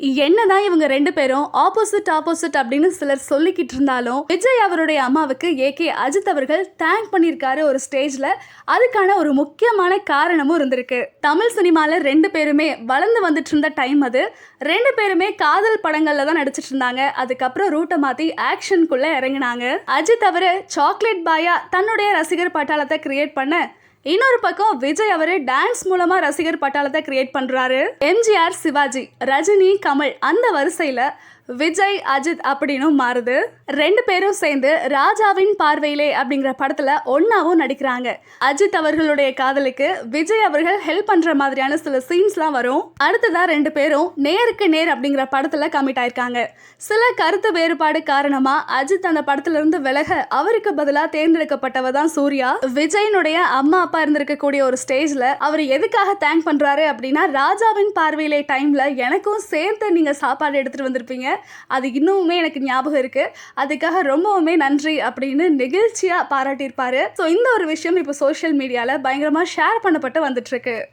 என்னதான் இவங்க ரெண்டு பேரும் ஆப்போசிட் ஆப்போசிட் அப்படின்னு சிலர் சொல்லிக்கிட்டு இருந்தாலும் விஜய் அவருடைய அம்மாவுக்கு ஏகே அஜித் அவர்கள் தேங்க் பண்ணியிருக்காரு ஒரு ஸ்டேஜில் அதுக்கான ஒரு முக்கியமான காரணமும் இருந்திருக்கு. தமிழ் சினிமாவில் ரெண்டு பேருமே வளர்ந்து வந்துட்டு இருந்த டைம் அது. ரெண்டு பேருமே காதல் படங்களில் தான் நடிச்சிட்டு இருந்தாங்க. அதுக்கப்புறம் ரூட்டை மாற்றி ஆக்ஷனுக்குள்ளே இறங்கினாங்க. அஜித் அவரு சாக்லேட் பாயா தன்னுடைய ரசிகர் பட்டாளத்தை கிரியேட் பண்ண இன்னொரு பக்கம் விஜய் அவரு டான்ஸ் மூலமா ரசிகர் பட்டாளத்தை கிரியேட் பண்றாரு. எம்ஜிஆர் சிவாஜி ரஜினி கமல் அந்த வரிசையில விஜய் அஜித் அப்படின்னு மாறுது. ரெண்டு பேரும் சேர்ந்து ராஜாவின் பார்வையிலே அப்படிங்கிற படத்துல ஒன்னாவும் நடிக்கிறாங்க. அஜித் அவர்களுடைய காதலுக்கு விஜய் அவர்கள் ஹெல்ப் பண்ற மாதிரியான சில சீன்ஸ்லாம் வரும். அடுத்ததா ரெண்டு பேரும் நேருக்கு நேர் அப்படிங்கிற படத்துல கமிட் ஆயிருக்காங்க. சில கருத்து வேறுபாடு காரணமா அஜித் அந்த படத்துல இருந்து விலக அவருக்கு பதிலா தேர்ந்தெடுக்கப்பட்டவ தான் சூர்யா. விஜயனுடைய அம்மா அப்பா இருந்திருக்கக்கூடிய ஒரு ஸ்டேஜ்ல அவர் எதுக்காக தேங்க் பண்றாரு அப்படின்னா ராஜாவின் பார்வையிலே டைம்ல எனக்கும் சேர்த்து நீங்க சாப்பாடு எடுத்துட்டு வந்திருப்பீங்க. அது இன்னுமே எனக்கு ஞாபகம் இருக்கு. அதுக்காக ரொம்பவுமே நன்றி அப்படின்னு நெகிழ்ச்சியா பாராட்டியிருப்பாரு. ஸோ இந்த ஒரு விஷயம் இப்போ சோஷியல் மீடியால பயங்கரமா ஷேர் பண்ணப்பட்டு வந்துட்டு இருக்கு.